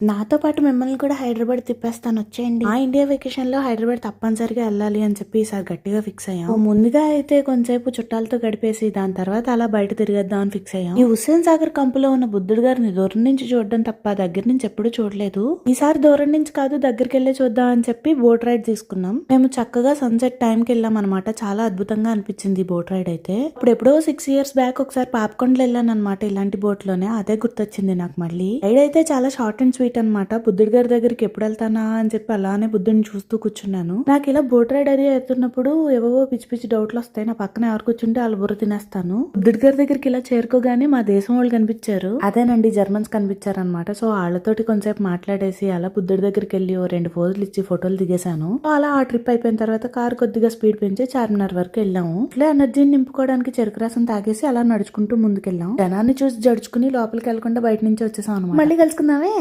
నాతో పాటు మిమ్మల్ని కూడా హైదరాబాద్ తిప్పేస్తాను. వచ్చేయండి. మా ఇండియా వెకేషన్లో హైదరాబాద్ తప్పనిసరిగా వెళ్ళాలి అని చెప్పి ఈసారి గట్టిగా ఫిక్స్ అయ్యాం. ముందుగా అయితే కొంతసేపు చుట్టాలతో గడిపేసి దాని తర్వాత అలా బయట తిరిగేద్దాం అని ఫిక్స్ అయ్యాం. ఈ హుస్సేన్ సాగర్ కంపులో ఉన్న బుద్ధుడు గారిని దూరం నుంచి చూడడం తప్ప దగ్గర నుంచి ఎప్పుడూ చూడలేదు. ఈసారి దూరం నుంచి కాదు దగ్గరికి వెళ్ళి చూద్దాం అని చెప్పి బోట్ రైడ్ తీసుకున్నాం. మేము చక్కగా సన్సెట్ టైం కి వెళ్ళాం అనమాట చాలా అద్భుతంగా అనిపించింది బోట్ రైడ్ అయితే. ఇప్పుడు ఎప్పుడో సిక్స్ ఇయర్స్ బ్యాక్ ఒకసారి పాపకొండలు వెళ్ళాను అనమాట ఇలాంటి బోట్లోనే. అదే గుర్తొచ్చింది నాకు మళ్ళీ. రైడ్ అయితే చాలా షార్ట్ అండ్ స్వీట్ అనమాట బుద్ధుడి గారి దగ్గరికి ఎప్పుడు వెళ్తానా అని చెప్పి అలానే బుద్ధుడిని చూస్తూ కూర్చున్నాను. నాకు ఇలా బోట్ రైడ్ అది అవుతున్నప్పుడు ఏవో పిచ్చి పిచ్చి డౌట్లు వస్తాయి. నా పక్కన ఎవరు కూర్చుంటే వాళ్ళు బుర్ర తినేస్తాను. బుద్ధుడి గారి దగ్గరికి ఇలా చేరుకోగానే మా దేశం వాళ్ళు కనిపించారు. అదేనండి జర్మన్స్ కనిపించారు అనమాట సో వాళ్ళతోటి కొంతసేపు మాట్లాడేసి అలా బుద్ధుడి దగ్గరికి వెళ్ళి ఓ రెండు ఫోజులు ఇచ్చి ఫోటోలు దిగేశాను. అలా ఆ ట్రిప్ అయిపోయిన తర్వాత కారు కొద్దిగా స్పీడ్ పెంచి చార్మినార్ వరకు వెళ్ళాము. ఇట్లా ఎనర్జీని నింపుకోవడానికి చెరుకు రసం తాగేసి అలా నడుచుకుంటూ ముందుకెళ్ళాం. జనాన్ని చూసి జడుచుకుని లోపలికి వెళ్ళకుండా బయట నుంచి వచ్చేసాం అనమాట మళ్ళీ కలుసుకుందామే?